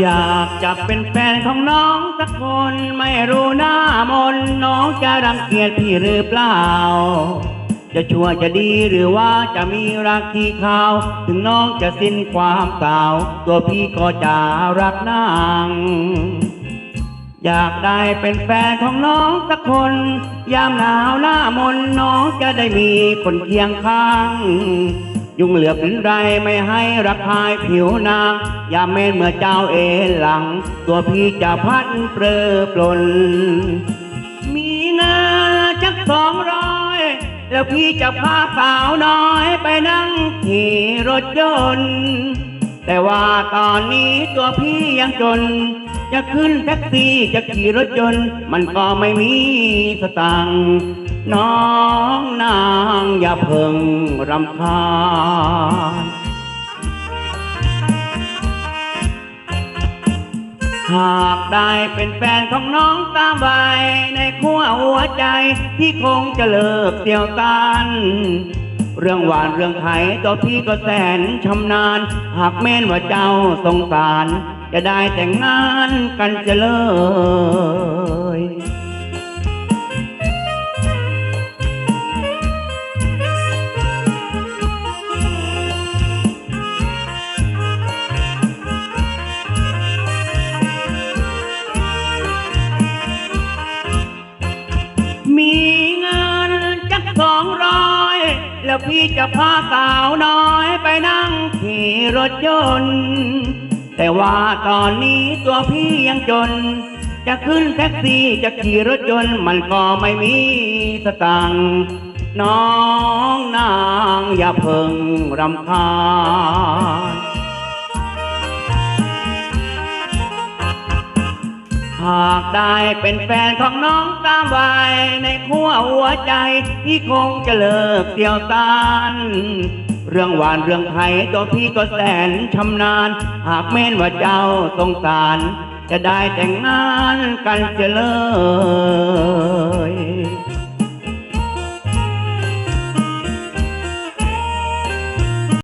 อยากจะเป็นแฟนของน้องสักคน ไม่รู้หน้ามนน้องจะรังเกียจพี่หรือเปล่า จะชั่วจะดีหรือว่าจะมีรักที่ขาว ถึงน้องจะสิ้นความสาว ตัวพี่ก็จะรักนาง อยากได้เป็นแฟนของน้องสักคน ยามหนาวหน้ามนน้องจะได้มีคนเคียงข้าง ยุ่งเหลือบินไรไม่ให้รักหายผิวนางยามเม่นเมื่อเจ้าเอหลัง ตัวพี่จะพัดเปรอปลน มีเงินจักสองร้อย แล้วพี่จะพาสาวน้อยไปนั่งขี่รถยนต์ แต่ว่าตอนนี้ตัวพี่ยังจน จะขึ้นแท็กซี่จะขี่รถยนต์มันก็ไม่มีสตังค์น้องนางอย่าเพิ่งรำคาญหากได้เป็นแฟนของน้องตามใบในขั้วหัวใจที่คงจะเลิกเสี่ยวตัน เรื่องหวานเรื่องไทยตัวพี่ก็แสนชำนาญ หากแม่นว่าเจ้าสงสาร จะได้แต่งงานกันจะเลย แล้วพี่จะพาสาวน้อยไปนั่งขี่รถยนต์ แต่ว่าตอนนี้ตัวพี่ยังจน จะขึ้นแท็กซี่จะขี่รถยนต์มันก็ไม่มีสตังค์น้องนางอย่าเพิ่งรำคาญ หากได้เป็นแฟนของน้องตามวัยในขั้วหัวใจที่คงจะเลิกเดี่ยวตานเรื่องหวานเรื่องไทยตัวพี่ก็แสนชำนาญ หากแม่นว่าเจ้าสงสาร จะได้แต่งงานกันจะเลย